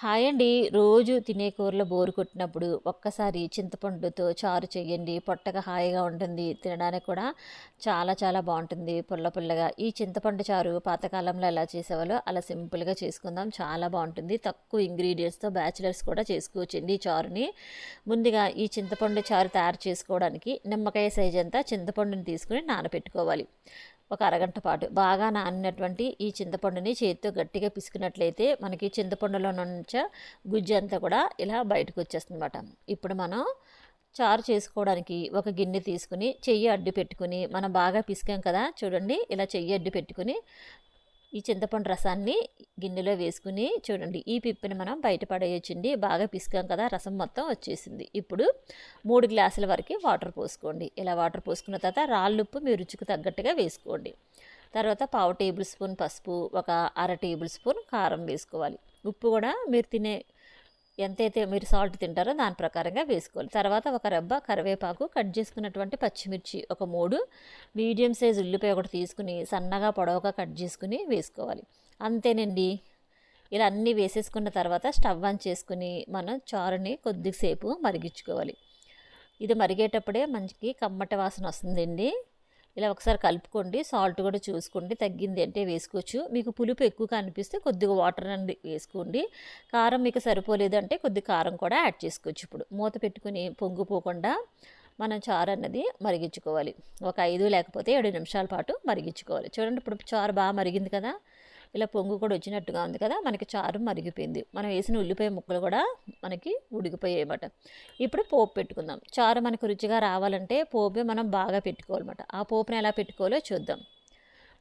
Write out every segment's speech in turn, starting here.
Hi అండి. రోజు తినే కూరలో బోరు కొట్టినప్పుడు ఒక్కసారి చింతపండుతో చారు చేయండి. పొట్టగా హాయిగా ఉంటుంది. తినడానికి కూడా చాలా చాలా బాగుంటుంది. పుల్ల పుల్లగా. ఈ చింతపండు చారు పాతకాలంలో ఎలా చేసేవాళ్ళో? అలా సింపుల్గా చేసుకుందాం. చాలా బాగుంటుంది. తక్కువ ఇంగ్రీడియంట్స్తో బ్యాచిలర్స్ కూడా చేసుకోవచ్చండి ఈ చారుని. ముందుగా ఈ చింతపండు చారు తయారు చేసుకోవడానికి నిమ్మకాయ సైజ్ అంతా చింతపండుని తీసుకుని నానబెట్టుకోవాలి. ఒక అరగంట పాటు. బాగా నానినటువంటి ఈ చింతపండుని చేతితో గట్టిగా పిసుకున్నట్లయితే మనకి చింతపండులో నుంచి గుజ్జు అంతా కూడా ఇలా బయటకు వచ్చేస్తుంది అనమాట ఇప్పుడు మనం చారు చేసుకోవడానికి ఒక గిన్నె తీసుకుని చెయ్యి అడ్డు పెట్టుకుని మనం బాగా పిసికాం కదా చూడండి ఇలా చెయ్యి అడ్డు పెట్టుకుని ఈ చింతపండు రసాన్ని గిన్నెలో వేసుకుని చూడండి. ఈ పిప్పిని మనం బయట పడేయచ్చండి. బాగా పిసికాం కదా రసం మొత్తం వచ్చేసింది. ఇప్పుడు మూడు గ్లాసుల వరకు వాటర్ పోసుకోండి. ఇలా వాటర్ పోసుకున్న తర్వాత రాళ్ళుప్పు మీ రుచికి తగ్గట్టుగా వేసుకోండి. తర్వాత పావు టేబుల్ స్పూన్ పసుపు ఒక అర టేబుల్ స్పూన్ కారం వేసుకోవాలి. ఉప్పు కూడా మీరు తినే ఎంతైతే మీరు సాల్ట్ తింటారో దాని ప్రకారంగా వేసుకోవాలి. తర్వాత ఒక రెబ్బ కరివేపాకు కట్ చేసుకున్నటువంటి పచ్చిమిర్చి ఒక మూడు మీడియం సైజ్ ఉల్లిపాయ ఒకటి తీసుకుని సన్నగా పొడవుగా కట్ చేసుకుని వేసుకోవాలి. అంతేనండి. ఇలా అన్నీ వేసేసుకున్న తర్వాత స్టవ్ ఆన్ చేసుకుని మనం చారుని కొద్దిసేపు మరిగించుకోవాలి. ఇది మరిగేటప్పుడే మంచికి కమ్మట వాసన వస్తుందండి. ఇలా ఒకసారి కలుపుకోండి సాల్ట్ కూడా చూసుకోండి తగ్గింది అంటే వేసుకోవచ్చు. మీకు పులుపు ఎక్కువగా అనిపిస్తే కొద్దిగా వాటర్ అండి వేసుకోండి. కారం మీకు సరిపోలేదు అంటే కొద్ది కారం కూడా యాడ్ చేసుకోవచ్చు. ఇప్పుడు మూత పెట్టుకుని పొంగిపోకుండా మనం చారు అన్నది మరిగించుకోవాలి. ఒక ఐదు లేకపోతే ఏడు నిమిషాల పాటు మరిగించుకోవాలి. చూడండి ఇప్పుడు చారు బాగా మరిగింది కదా? ఇలా పొంగు కూడా వచ్చినట్టుగా ఉంది కదా మనకి చారు మరిగిపోయింది. మనం వేసిన ఉల్లిపాయ ముక్కలు కూడా మనకి ఉడికిపోయాయి అన్నమాట ఇప్పుడు పోపు పెట్టుకుందాం. చారు మనకు రుచిగా రావాలంటే పోపు మనం బాగా పెట్టుకోవాలన్నమాట. ఆ పోపుని ఎలా పెట్టుకోవాలో చూద్దాం.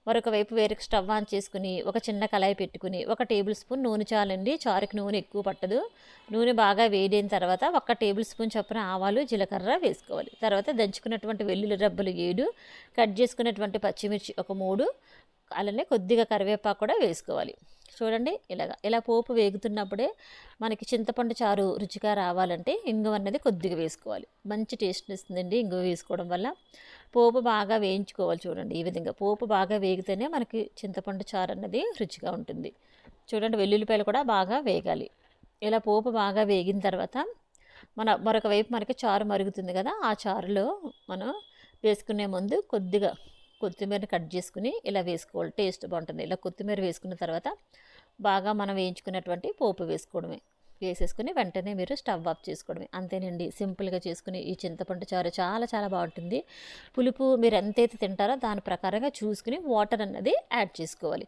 మరొక వైపు వేరే స్టవ్ ఆన్ చేసుకుని ఒక చిన్న కళాయి పెట్టుకుని ఒక టేబుల్ స్పూన్ నూనె చాలండి. చారుకి నూనె ఎక్కువ పట్టదు. నూనె బాగా వేడైన తర్వాత ఒక టేబుల్ స్పూన్ చొప్పున ఆవాలు జీలకర్ర వేసుకోవాలి. తర్వాత దంచుకున్నటువంటి వెల్లుల్లి రబ్బలు ఏడు కట్ చేసుకున్నటువంటి పచ్చిమిర్చి ఒక మూడు అలానే కొద్దిగా కరివేపాకు కూడా వేసుకోవాలి. చూడండి ఇలాగ ఇలా పోపు వేగుతున్నప్పుడే మనకి చింతపండు చారు రుచిగా రావాలంటే ఇంగువ అన్నది కొద్దిగా వేసుకోవాలి. మంచి టేస్ట్ ఇస్తుందండి ఇంగువ వేసుకోవడం వల్ల. పోపు బాగా వేయించుకోవాలి చూడండి ఈ విధంగా. పోపు బాగా వేగితేనే మనకి చింతపండు చారు అన్నది రుచిగా ఉంటుంది. చూడండి వెల్లుల్లిపాయలు కూడా బాగా వేగాలి. ఇలా పోపు బాగా వేగిన తర్వాత మన మరొక వైపు మనకి చారు మరుగుతుంది కదా ఆ చారులో మనం వేసుకునే ముందు కొద్దిగా కొత్తిమీరని కట్ చేసుకుని ఇలా వేసుకోవాలి. టేస్ట్ బాగుంటుంది. ఇలా కొత్తిమీర వేసుకున్న తర్వాత బాగా మనం వేయించుకున్నటువంటి పోపు వేసుకోవడమే. వేసేసుకుని వెంటనే మీరు స్టవ్ ఆఫ్ చేసుకోవడమే. అంతేనండి. సింపుల్గా చేసుకుని ఈ చింతపండు చారు చాలా చాలా బాగుంటుంది. పులుపు మీరు ఎంతైతే తింటారో దాని ప్రకారంగా చూసుకుని వాటర్ అన్నది యాడ్ చేసుకోవాలి.